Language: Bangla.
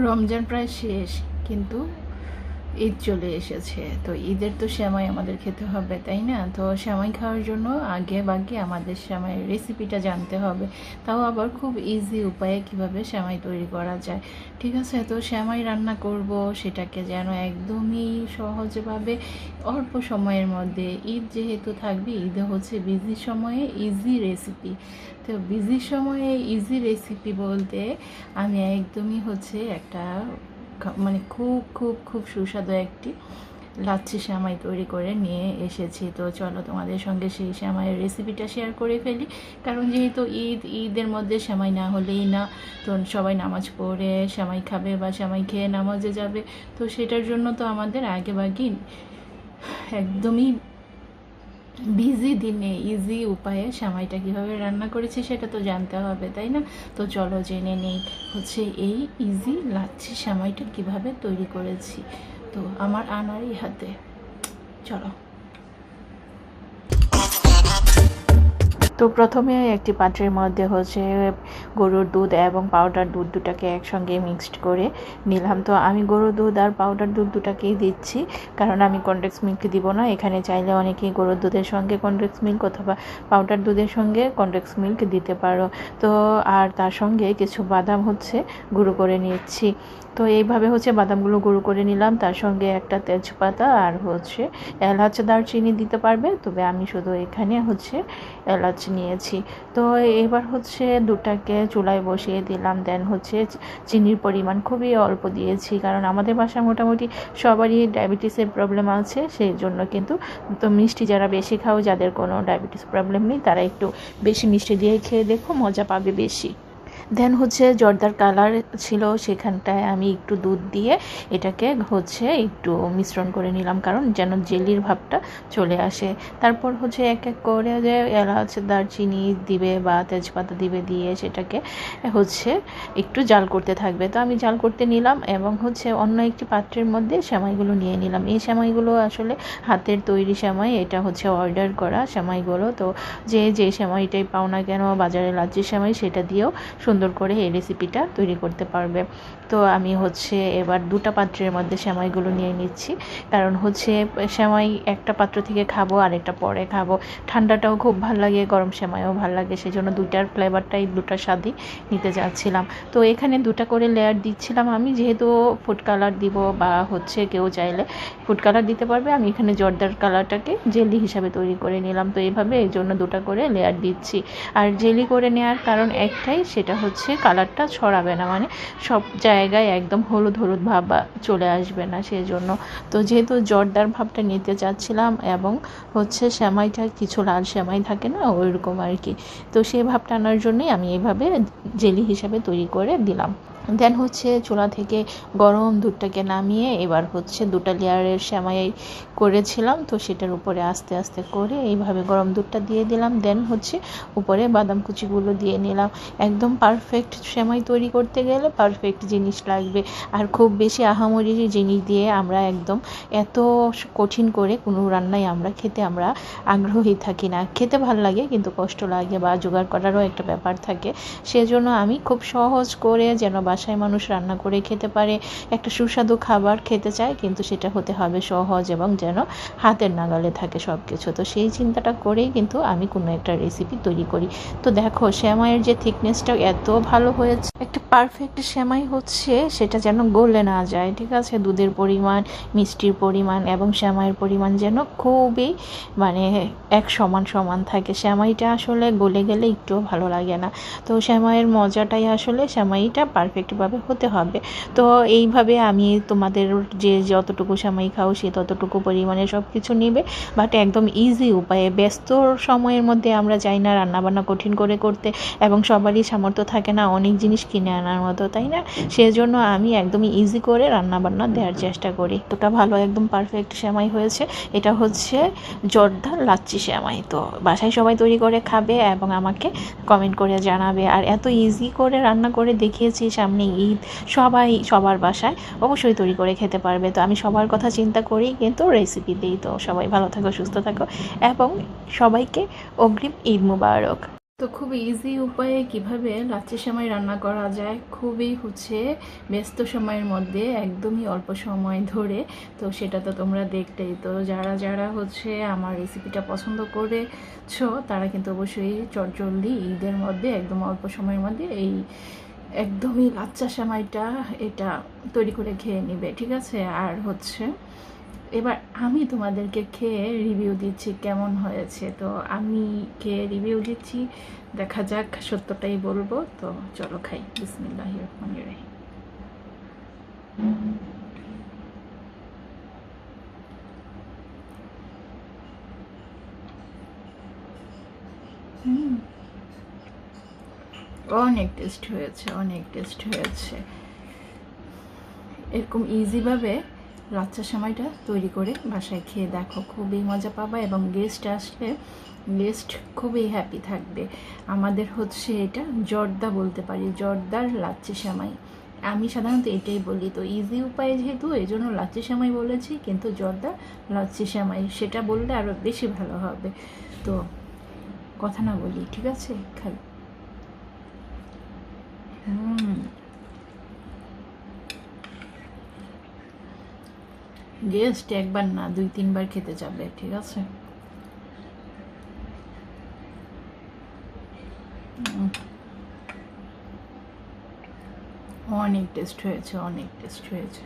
রমজান প্রায় শেষ কিন্তু ঈদ চলে এসেছে। তো ঈদের তো শ্যামাই আমাদের খেতে হবে, তাই না? তো শ্যামাই খাওয়ার জন্য আগে বাগে আমাদের সেমাইয়ের রেসিপিটা জানতে হবে। তাও আবার খুব ইজি উপায়ে কীভাবে শ্যামাই তৈরি করা যায়। ঠিক আছে? তো শ্যামাই রান্না করব, সেটাকে যেন একদমই সহজভাবে অল্প সময়ের মধ্যে, ঈদ যেহেতু থাকবে, ঈদে হচ্ছে বিজি সময়ে ইজি রেসিপি তো বিজি সময়ে ইজি রেসিপি বলতে আমি একদমই হচ্ছে একটা মানে খুব খুব খুব সুস্বাদু একটি লাচ্ছি শ্যামাই তৈরি করে নিয়ে এসেছি। তো চলো তোমাদের সঙ্গে সেই শ্যামাইয়ের রেসিপিটা শেয়ার করে ফেলি। কারণ যেহেতু ঈদ, ঈদের মধ্যে শ্যামাই না হলেই না, তো সবাই নামাজ পড়ে, শ্যামাই খাবে বা শ্যামাই খেয়ে নামাজে যাবে। তো সেটার জন্য তো আমাদের আগে বাগি একদমই বিজি দিনে ইজি উপায়ে সামাইটা কীভাবে রান্না করেছি সেটা তো জানতে হবে, তাই না? তো চলো জেনে নেই, হচ্ছে এই ইজি লাচ্ছি সামাইটা কীভাবে তৈরি করেছি। তো আমার আনারই হাতে, চলো। তো প্রথমে একটি পাত্রের মধ্যে হচ্ছে গরুর দুধ এবং পাউডার দুধ দুটাকে একসঙ্গে মিক্সড করে নিলাম। তো আমি গরুর দুধ আর পাউডার দুধ দুটাকেই দিচ্ছি, কারণ আমি কনডেক্স মিল্ক দিব না। এখানে চাইলে অনেকেই গরুর দুধের সঙ্গে কনডেক্স মিল্ক অথবা পাউডার দুধের সঙ্গে কনডেক্স মিল্ক দিতে পারো। তো আর তার সঙ্গে কিছু বাদাম হচ্ছে গুঁড়ো করে নিচ্ছি। তো এইভাবে হচ্ছে বাদামগুলো গুঁড়ো করে নিলাম। তার সঙ্গে একটা তেজপাতা আর হচ্ছে এলাচ দারচিনি দিতে পারবে। তবে আমি শুধু এখানে হচ্ছে এলাচ নিয়েছি। তো এবার হচ্ছে দুটাকে চুলায় বসিয়ে দিলাম। দেন হচ্ছে চিনির পরিমাণ খুবই অল্প দিয়েছি। কারণ আমাদের বাসায় মোটামুটি সবারই ডায়াবেটিসের প্রবলেম আছে। সেই জন্য কিন্তু তো মিষ্টি যারা বেশি খাও, যাদের কোনো ডায়াবেটিস প্রবলেম নেই, তারা একটু বেশি মিষ্টি দিয়ে খেয়ে দেখো, মজা পাবে বেশি। দেন হচ্ছে জর্দার কালার ছিল সেখানটায় আমি একটু দুধ দিয়ে এটাকে হচ্ছে একটু মিশ্রণ করে নিলাম, কারণ যেন জেলির ভাবটা চলে আসে। তারপর হচ্ছে এক এক করে যে এলাচ, দারচিনি দিবে বা তেজপাতা দিবে দিয়ে সেটাকে হচ্ছে একটু জাল করতে থাকবে। তো আমি জাল করতে নিলাম এবং হচ্ছে অন্য একটি পাত্রের মধ্যে সেমাইগুলো নিয়ে নিলাম। এই সেমাইগুলো আসলে হাতের তৈরি সেমাই, এটা হচ্ছে অর্ডার করা সেমাইগুলো। তো যে যে সেমাইটাই পাও না কেন, বাজারে লাচ্ছি সেমাই, সেটা দিয়েও সুন্দর করে এই রেসিপিটা তৈরি করতে পারবে। তো আমি হচ্ছে এবার দুটা পাত্রের মধ্যে সেমাইগুলো নিয়ে নিচ্ছি। কারণ হচ্ছে সেমাই একটা পাত্র থেকে খাব, আরেকটা পরে খাব। ঠান্ডাটাও খুব ভালো লাগে, গরম সেমাইও ভালো লাগে। সেই জন্য দুটার ফ্লেভারটাই দুটার স্বাদই নিতে যাচ্ছিলাম। তো এখানে দুটা করে লেয়ার দিচ্ছিলাম আমি। যেহেতু ফুড কালার দিব বা হচ্ছে কেউ চাইলে ফুড কালার দিতে পারবে, আমি এখানে জর্দার কালারটাকে জেলি হিসাবে তৈরি করে নিলাম। তো এইভাবে এই জন্য দুটা করে লেয়ার দিচ্ছি। আর জেলি করে নেওয়ার কারণ একটাই, সেটা হচ্ছে কালারটা ছড়াবে না মানে সব জায়গায় একদম হলুদ হলুদ ভাব চলে আসবে না সেই জন্য তো যেহেতু জর্দার ভাবটা নিতে চাচ্ছিলাম এবং হচ্ছে সেমাইটা কিছু লাল শ্যামাই থাকে না, ওইরকম আর কি। তো সেই ভাবটা আনার জন্যই আমি এইভাবে জেলি হিসাবে তৈরি করে দিলাম। দেন হচ্ছে চুলা থেকে গরম দুধটাকে নামিয়ে এবার হচ্ছে দুটা লেয়ারের সেমাই করেছিলাম, তো সেটার উপরে আস্তে আস্তে করে এইভাবে গরম দুধটা দিয়ে দিলাম। দেন হচ্ছে উপরে বাদাম কুচিগুলো দিয়ে নিলাম। একদম পারফেক্ট সেমাই তৈরি করতে গেলে পারফেক্ট জিনিস লাগবে। আর খুব বেশি আহামরি জিনিস দিয়ে আমরা একদম এত কঠিন করে কোনো রান্নাই আমরা খেতে আমরা আগ্রহী থাকি না। খেতে ভালো লাগে, কিন্তু কষ্ট লাগে বা জোগাড় করারও একটা ব্যাপার থাকে। সেজন্য আমি খুব সহজ করে যেন বাসায় মানুষ রান্না করে খেতে পারে, একটা সুস্বাদু খাবার খেতে চায়, কিন্তু সেটা হতে হবে সহজ এবং যেন হাতের নাগালে থাকে সব কিছু তো সেই চিন্তাটা করেই কিন্তু আমি কোনো একটা রেসিপি তৈরি করি। তো দেখো, সেমাইয়ের যে থিকনেসটা এত ভালো হয়েছে। একটা পারফেক্ট শ্যামাই হচ্ছে সেটা যেন গলে না যায়, ঠিক আছে? দুধের পরিমাণ, মিষ্টির পরিমাণ এবং শ্যামাইয়ের পরিমাণ যেন খুবই মানে এক সমান সমান থাকে। শ্যামাইটা আসলে গলে গেলে একটুও ভালো লাগে না। তো শ্যামাইয়ের মজাটাই আসলে সেমাইটা পারফেক্টভাবে হতে হবে। তো এইভাবে আমি তোমাদের যে যতটুকু সেমাই খাও, সে ততটুকু পরিমাণে সব কিছু নেবে। বাট একদম ইজি উপায়ে, ব্যস্ত সময়ের মধ্যে আমরা যাই না রান্নাবান্না কঠিন করে করতে, এবং সবারই সামর্থ্য থাকে না অনেক জিনিস কিনে আনার মতো, তাই না? সেজন্য আমি একদমই ইজি করে রান্নাবান্না দেওয়ার চেষ্টা করি। তোটা ভালো, একদম পারফেক্ট সেমাই হয়েছে। এটা হচ্ছে জর্দার লাচ্ছি সেমাই। তো বাসায় সবাই তৈরি করে খাবে এবং আমাকে কমেন্ট করে জানাবে। আর এত ইজি করে রান্না করে দেখিয়েছি সামনে ঈদ, সবাই সবার বাসায় অবশ্যই তৈরি করে খেতে পারবে। তো আমি সবার কথা চিন্তা করি, কিন্তু রেসিপি দিই। তো সবাই ভালো থাকো, সুস্থ থাকো এবং সবাইকে অগ্রিম ঈদ মুবারক। তো খুব ইজি উপায়ে কীভাবে লাচ্ছি সময় রান্না করা যায়, খুবই হচ্ছে ব্যস্ত সময়ের মধ্যে, একদমই অল্প সময় ধরে। তো সেটা তো তোমরা দেখতেই। তো যারা যারা হচ্ছে আমার রেসিপিটা পছন্দ করেছ, তারা কিন্তু অবশ্যই চটজলদি ঈদের মধ্যে, একদম অল্প সময়ের মধ্যে এই একদমই লাচ্চা সেমাইটা এটা তৈরি করে খেয়ে নিবে, ঠিক আছে? আর হচ্ছে, এবার আমি তোমাদেরকে খেয়ে রিভিউ দিচ্ছি কেমন হয়েছে। তো আমি খেয়ে রিভিউ দিচ্ছি, দেখা যাক সত্যটাই বলব। তো চলো খাই। বিসমিল্লাহ রহমান রহিম। হুম। অনেক টেস্ট হয়েছে, অনেক টেস্ট হয়েছে। এরকম ইজিভাবে লাচ্চা সময়টা তৈরি করে বাসায় খেয়ে দেখো, খুবই মজা পাবা এবং গেস্ট আসলে গেস্ট খুবই হ্যাপি থাকবে। আমাদের হচ্ছে এটা জর্দা বলতে পারি, জর্দার লাচ্ছি সেমাই। আমি সাধারণত এটাই বলি, তো ইজি উপায়ে যেহেতু এই জন্য লাচ্ছি সেমাই বলেছি, কিন্তু জর্দা লাচ্ছি সেমাই, সেটা বললে আরও বেশি ভালো হবে। তো কথা না বলি, ঠিক আছে? হুম গেস্ট একবার না, দুই, তিনবার খেতে যাবে, ঠিক আছে? অনেক টেস্ট হয়েছে, অনেক টেস্ট হয়েছে।